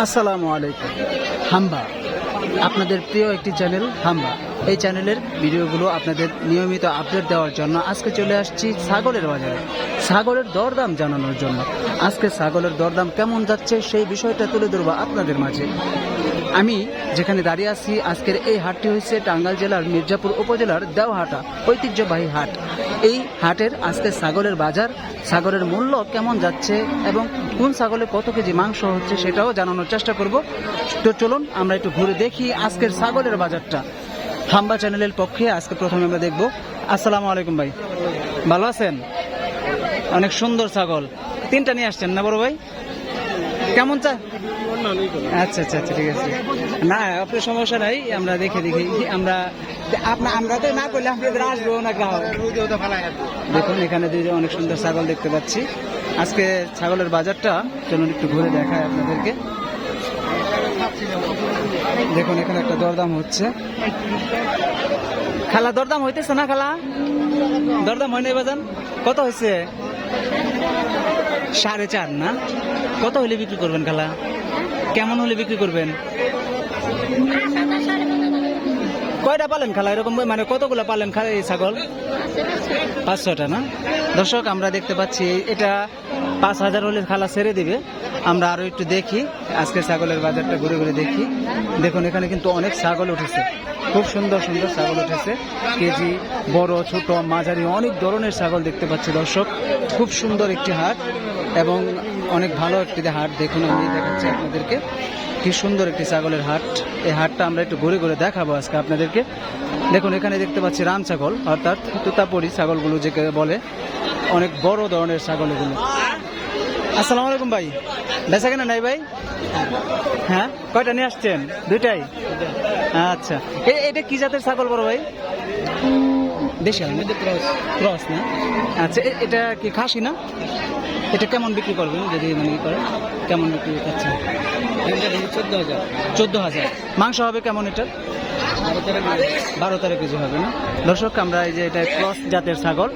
আসসালামু আলাইকুম। হাম্বা আপনাদের প্রিয় একটি চ্যানেল হাম্বা। এই চ্যানেলের ভিডিওগুলো আপনাদের নিয়মিত আপডেট দেওয়ার জন্য আজকে চলে আসছি ছাগলের বাজারে। ছাগলের দরদাম জানানোর জন্য। আজকে ছাগলের দরদাম কেমন যাচ্ছে সেই বিষয়টা তুলে ধরবো আপনাদের মাঝে। আমি যেখানে দাঁড়িয়ে আছি, আজকের এই হাটটি হচ্ছে টাঙ্গাইল জেলার মির্জাপুর উপজেলার দেওহাটা ঐতিহ্যবাহী হাট। এই হাটের আজকে ছাগলের বাজার, ছাগলের মূল্য কেমন যাচ্ছে এবং কোন ছাগলে কত কেজি মাংস হচ্ছে সেটাও জানানোর চেষ্টা করব। তো চলুন আমরা একটু ঘুরে দেখি আজকের ছাগলের বাজারটা। হাম্বা চ্যানেলের পক্ষে আজকে প্রথমে আমরা দেখব। আসসালামু আলাইকুম ভাই। ভালো আছেন? অনেক সুন্দর ছাগল। তিনটা নিয়ে আসছেন না বড় ভাই? কেমন চা আচ্ছা আচ্ছা আচ্ছা ঠিক আছে। না আপনার সমস্যা নাই, আমরা দেখে দেখি। আমরা আমরা তো না করলে আপনাদের আসব না গ্রাহক দেখুন, এখানে দুই অনেক সুন্দর ছাগল দেখতে পাচ্ছি। আজকে ছাগলের বাজারটা, চলুন একটু ঘুরে দেখায় আপনাদেরকে। দেখুন, এখানে একটা দরদাম হচ্ছে। খালা, দরদাম হইতেছে না খালা? দরদাম হয় বাজান? কত হয়েছে সাড়ে চার না? কত হলে বিক্রি করবেন খালা? কেমন হলে বিক্রি করবেন? কয়টা পালেন খালা? এরকম মানে কতগুলো পালেন খালা এই ছাগল? পাঁচশোটা না? দর্শক, আমরা দেখতে পাচ্ছি, এটা পাঁচ হাজার হলে খালা ছেড়ে দিবে। আমরা আরও একটু দেখি। আজকে ছাগলের বাজারটা ঘুরে ঘুরে দেখি। দেখুন, এখানে কিন্তু অনেক ছাগল উঠেছে। খুব সুন্দর সুন্দর ছাগল উঠেছে। কেজি, বড়, ছোট, মাঝারি, অনেক ধরনের ছাগল দেখতে পাচ্ছি দর্শক। খুব সুন্দর একটি হাট এবং অনেক ভালো একটি হাট। দেখুন, আমি দেখাচ্ছি আপনাদেরকে। কি সুন্দর একটি ছাগলের হাট। এই হাটটা আমরা একটু ঘুরে ঘুরে দেখাবো আজকে আপনাদেরকে। দেখুন, এখানে দেখতে পাচ্ছি রাম ছাগল, অর্থাৎ তুতাপুরি ছাগলগুলো যে বলে। অনেক বড় ধরনের ছাগল এগুলো। আসসালামু আলাইকুম ভাই। বেচা কেনা নাই ভাই? হ্যাঁ? কয়টা নিয়ে আসছেন? দুইটাই? আচ্ছা। এটা কি জাতের ছাগল বড় ভাই? দেশি ক্রস। ক্রস না? আচ্ছা এটা কি খাসি না? এটা কেমন বিক্রি করবেন? যদি মানে করে কেমন বিক্রি করছে চোদ্দ হাজার। চোদ্দ হাজার। মাংস হবে কেমন এটা বারো তেরো কেজি হবে না? দর্শক, আমরা এই যে এটা ক্রস জাতের ছাগল,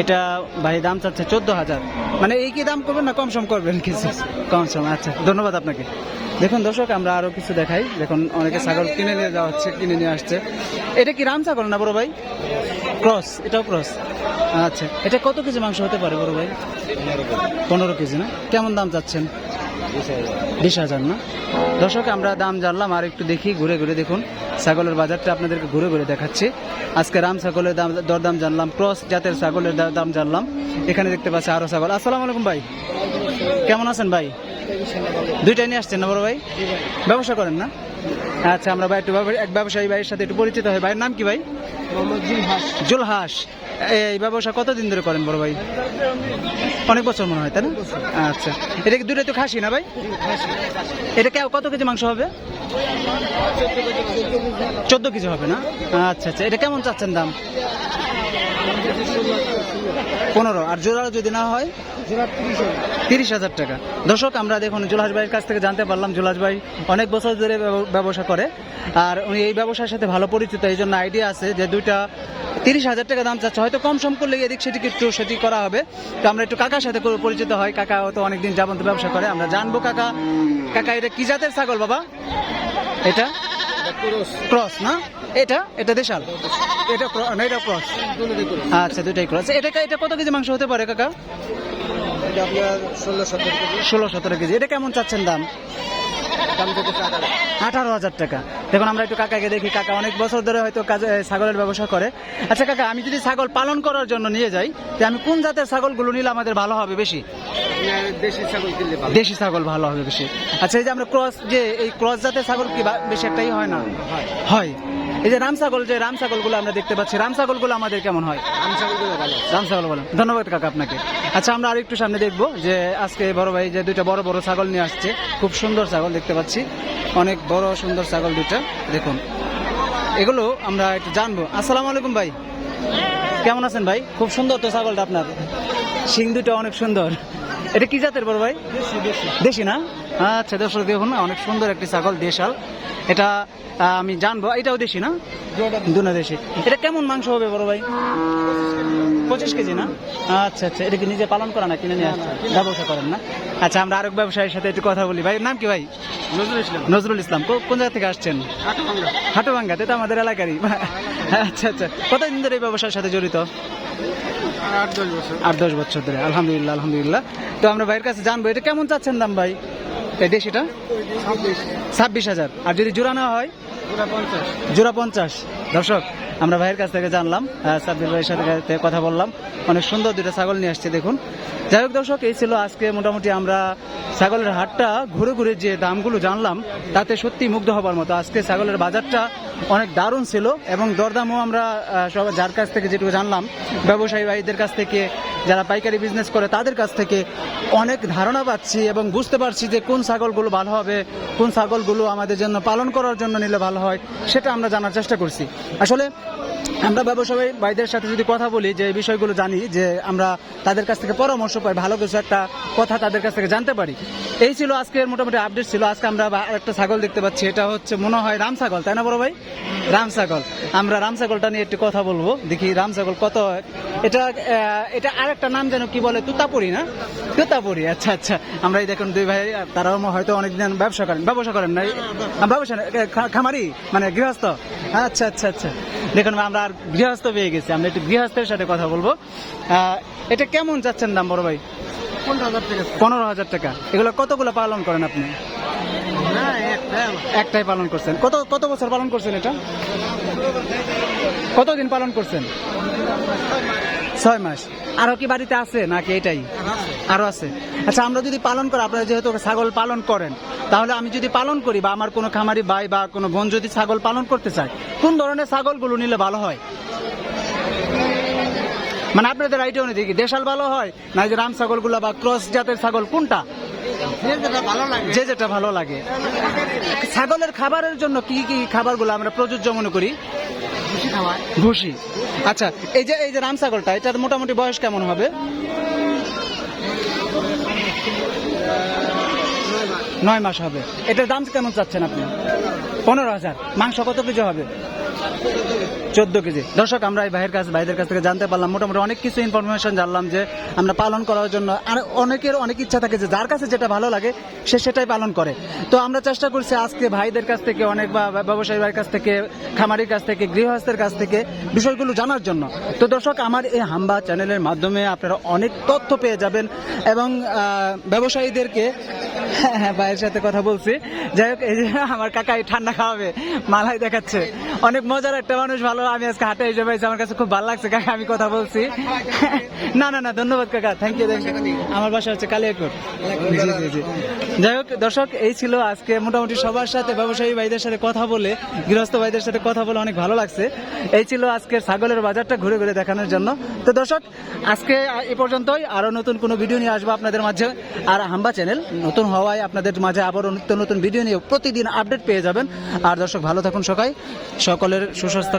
এটা ভাই দাম চাচ্ছে চোদ্দ হাজার। মানে এই কি দাম করবেন না কম সম করবেন কিছু? কম সম আচ্ছা ধন্যবাদ আপনাকে। দেখুন দর্শক, আমরা আরও কিছু দেখাই। দেখুন, অনেকে ছাগল কিনে নিয়ে যাওয়া হচ্ছে কিনে নিয়ে আসছে। এটা কি রাম ছাগল না বড় ভাই? ক্রস, এটাও ক্রস। আচ্ছা এটা কত কেজি মাংস হতে পারে বড় ভাই? পনেরো কেজি না? কেমন দাম চাচ্ছেন? বিশ হাজার না? দর্শক, আমরা দাম জানলাম, আর একটু দেখি, ঘুরে ঘুরে দেখুন। ছাগলের বাজারটা আপনাদেরকে ঘুরে ঘুরে দেখাচ্ছি। আজকে রাম ছাগলের দাম দরদাম জানলাম, ক্রস জাতের ছাগলের দাম জানলাম। এখানে দেখতে পাচ্ছি আরও ছাগল। আসসালামু আলাইকুম ভাই। কেমন আছেন ভাই? দুইটাই নিয়ে আসছেন না বড় ভাই? ব্যবসা করেন না? আচ্ছা আমরা ভাই একটু এক ব্যবসায়ী ভাইয়ের সাথে একটু পরিচিত হয় ভাইয়ের নাম কি ভাই? জুলহাস। এই ব্যবসা কতদিন ধরে করেন বড় ভাই? অনেক বছর মনে হয় তাই না? আচ্ছা। এটা কি দুটোই তো খাসি না ভাই? এটা কে- কত কেজি মাংস হবে। চোদ্দ কেজি হবে না? আচ্ছা আচ্ছা। এটা কেমন চাচ্ছেন দাম? পনেরো। আর জোড়া যদি না হয়? তিরিশ হাজার। টাকা। দর্শক আমরা দেখুন জুলাস ভাইয়ের কাছ থেকে জানতে পারলাম জুলাস ভাই অনেক বছর ধরে ব্যবসা করে। আর উনি এই ব্যবসার সাথে ভালো পরিচিত এই জন্য আইডিয়া আছে যে দুইটা তিরিশ হাজার টাকা দাম চাচ্ছে। হয়তো কম সম করলে এদিক সেদিক একটু সেটি করা হবে। তো আমরা একটু কাকার সাথে পরিচিত হয় কাকা তো অনেকদিন যাবন্ত ব্যবসা করে। আমরা জানব কাকা। কাকা এটা কি জাতের ছাগল বাবা? এটা? ক্রস। না? এটা? এটা দেশাল? এটা না, এটা ক্রস। আচ্ছা দুটাই ক্রস। এটা এটা কত কেজি মাংস হতে পারে কাকা? ষোলো সতেরো কেজি। এটা কেমন চাচ্ছেন দাম? আঠারো। হাজার টাকা। দেখুন আমরা একটু কাকাকে দেখি। কাকা অনেক বছর ধরে হয়তো কাজে ছাগলের ব্যবসা করে। আচ্ছা কাকা আমি যদি ছাগল পালন করার জন্য নিয়ে যাই তো আমি কোন জাতের ছাগলগুলো নিলে আমাদের ভালো হবে বেশি? দেশি ছাগল ভালো? দেশি ছাগল ভালো হবে বেশি। আচ্ছা এই যে আমরা ক্রস যে এই ক্রস জাতের ছাগল কি বেশি একটাই হয় না? হয়। এই যে রাম ছাগল যে রাম ছাগলগুলো আমরা দেখতে পাচ্ছি রাম ছাগলগুলো আমাদের কেমন হয়? রাম ছাগল বলেন ধন্যবাদ কাকা আপনাকে। আচ্ছা আমরা আরেকটু সামনে দেখব যে আজকে বড় ভাই যে দুইটা বড় বড় ছাগল নিয়ে আসছে খুব সুন্দর ছাগল দেখতে পাচ্ছি। অনেক বড় সুন্দর ছাগল দুইটা দেখুন। এগুলো আমরা একটু জানব। আসসালামু আলাইকুম ভাই। কেমন আছেন ভাই? খুব সুন্দর তো ছাগলটা আপনার। সিং দুটো অনেক সুন্দর। এটা কি জাতের বড় ভাই? দেশি দেশি। দেশি না? আচ্ছা দর্শক দেখুন না অনেক সুন্দর একটি ছাগল দেশাল। এটা আমি জানব এটাও দেশি না? দুনা দেশি। এটা কেমন মাংস হবে বড় ভাই? পঁচিশ কেজি। না? আচ্ছা আচ্ছা এটা কি নিজে পালন করা না কিনে নিয়ে আসছে ব্যবসা করেন না? আচ্ছা আমরা আরেক ব্যবসায়ীর সাথে একটু কথা বলি। ভাই নাম কি ভাই? নজরুল ইসলাম। নজরুল ইসলাম। কোন জায়গা থেকে আসছেন? হাটুভাঙ্গা তো আমাদের এলাকারই। আচ্ছা আচ্ছা কতদিন ধরে এই ব্যবসার সাথে জড়িত? আট দশ বছর। ধরে। আলহামদুলিল্লাহ আলহামদুলিল্লাহ। তো আমরা ভাইয়ের কাছে জানব এটা কেমন চাচ্ছেন দাম ভাই? এই দেশিটা ছাব্বিশ হাজার। আর যদি জোড়া নেওয়া হয়? জোড়া পঞ্চাশ। জোড়া পঞ্চাশ। দর্শক, আমরা ভাইয়ের কাছ থেকে জানলাম সাব্বির ভাইয়ের সাথে কথা বললাম। অনেক সুন্দর দুটো ছাগল নিয়ে আসছে, দেখুন। যাই হোক দর্শক, এই ছিল আজকে মোটামুটি আমরা ছাগলের হাটটা, ঘুরে ঘুরে যে দামগুলো জানলাম, তাতে সত্যি মুগ্ধ হবার মতো। আজকে ছাগলের বাজারটা অনেক দারুণ ছিল এবং দরদামও আমরা সব যার কাছ থেকে যেটুকু জানলাম, ব্যবসায়ী ভাইদের কাছ থেকে, যারা পাইকারি বিজনেস করে, তাদের কাছ থেকে অনেক ধারণা পাচ্ছি এবং বুঝতে পারছি যে কোন ছাগলগুলো ভালো হবে, কোন ছাগলগুলো আমাদের জন্য পালন করার জন্য নিলে ভালো হয়, সেটা আমরা জানার চেষ্টা করছি। আসলে আমরা ব্যবসায়ী ভাইদের সাথে যদি কথা বলি, যে বিষয়গুলো জানি, যে আমরা তাদের কাছ থেকে পরামর্শ পাই, ভালো কিছু একটা কথা তাদের কাছ থেকে জানতে পারি। এই ছিল আজকের মোটামুটি আপডেট ছিল। আজকে আমরা একটা ছাগল দেখতে পাচ্ছি, এটা হচ্ছে মনে হয় রাম ছাগল, তাই না বড় ভাই? রাম ছাগল। আমরা রাম ছাগলটা নিয়ে একটু কথা বলব, দেখি রাম ছাগল কত এটা এটা আর একটা নাম যেন কি বলে, তুতাপুরি না? তুতাপুরি আচ্ছা আচ্ছা। আমরা এই দেখুন দুই ভাই, তারাও হয়তো অনেকদিন ব্যবসা করেন ব্যবসা করেন না ব্যবসা খামারি? মানে গৃহস্থ? আচ্ছা আচ্ছা আচ্ছা। দেখুন আমরা আর গৃহস্থ পেয়ে গেছি। আমরা একটু গৃহস্থের সাথে কথা বলব। এটা কেমন যাচ্ছেন দাম বড় ভাই? পনেরো হাজার টাকা এগুলো কতগুলো পালন করেন আপনি? একটাই পালন করছেন। কত কত বছর পালন করছেন এটা? কতদিন পালন করছেন? ছয় মাস। আরও কি বাড়িতে আছে নাকি এটাই? আরও আছে। আচ্ছা আমরা যদি পালন করি আপনারা যেহেতু ছাগল পালন করেন তাহলে আমি যদি পালন করি বা আমার কোনো খামারি ভাই বা কোনো বোন যদি ছাগল পালন করতে চায় কোন ধরনের ছাগলগুলো নিলে ভালো হয়? মানে আপনাদের আইডিয়া অনুযায়ী কি দেশাল ভালো হয় না এই যে রাম ছাগলগুলো বা ক্রস জাতের ছাগল কোনটা? যেটা ভালো লাগে। যে যেটা ভালো লাগে। ছাগলের খাবারের জন্য কি কি খাবারগুলো আমরা প্রযোজ্য মনে করি? ভুসি। আচ্ছা এই যে এই যে রাম ছাগলটা, এটার মোটামুটি বয়স কেমন হবে? নয় মাস হবে। এটার দাম কেমন চাচ্ছেন আপনি? পনেরো হাজার। মাংস কত কেজি হবে? চোদ্দ কেজি। দর্শক, আমরা এই ভাইয়ের কাছে ভাইদের কাছ থেকে জানতে পারলাম, মোটামুটি অনেক কিছু ইনফরমেশন জানলাম যে আমরা পালন করার জন্য আর অনেকের অনেক ইচ্ছা থাকে যে যার কাছে যেটা ভালো লাগে, সে সেটাই পালন করে। তো আমরা চেষ্টা করছি আজকে ভাইদের কাছ থেকে অনেক বা ব্যবসায়ী ভাইয়ের কাছ থেকে, খামারির কাছ থেকে, গৃহস্থের কাছ থেকে বিষয়গুলো জানার জন্য। তো দর্শক, আমার এই হাম্বা চ্যানেলের মাধ্যমে আপনারা অনেক তথ্য পেয়ে যাবেন এবং ব্যবসায়ীদেরকে হ্যাঁ হ্যাঁ ভাইয়ের সাথে কথা বলছি। যাই হোক, এই যে আমার কাকা ঠান্ডা খাওয়াবে, মালাই দেখাচ্ছে। অনেক মজার একটা ভালো, আমি আজকে হাটে এসে পাইছি আমার কাছে খুব ভালো লাগছে, কাকা, আমি কথা বলছি। না না না, ধন্যবাদ, কাকা থ্যাংক ইউ আমার বাসা হচ্ছে কালিয়াকোট যাই হোক, দর্শক, এই ছিল আজকে মোটামুটি সবার সাথে ব্যবসায়ী ভাইদের সাথে কথা বলে, গৃহস্থ ভাইদের সাথে কথা বলে অনেক ভালো লাগছে। এই ছিল আজকের ছাগলের বাজারটা ঘুরে ঘুরে দেখানোর জন্য। তো দর্শক, আজকে এ পর্যন্তই, আরও নতুন কোনো ভিডিও নিয়ে আসব আপনাদের মাঝে। আর হাম্বা চ্যানেল নতুন হওয়ায় আপনাদের মাঝে আবারও নিত্য নতুন ভিডিও নিয়ে প্রতিদিন আপডেট পেয়ে যাবেন। আর দর্শক, ভালো থাকুন সবাই। সকলের সুস্বাস্থ্য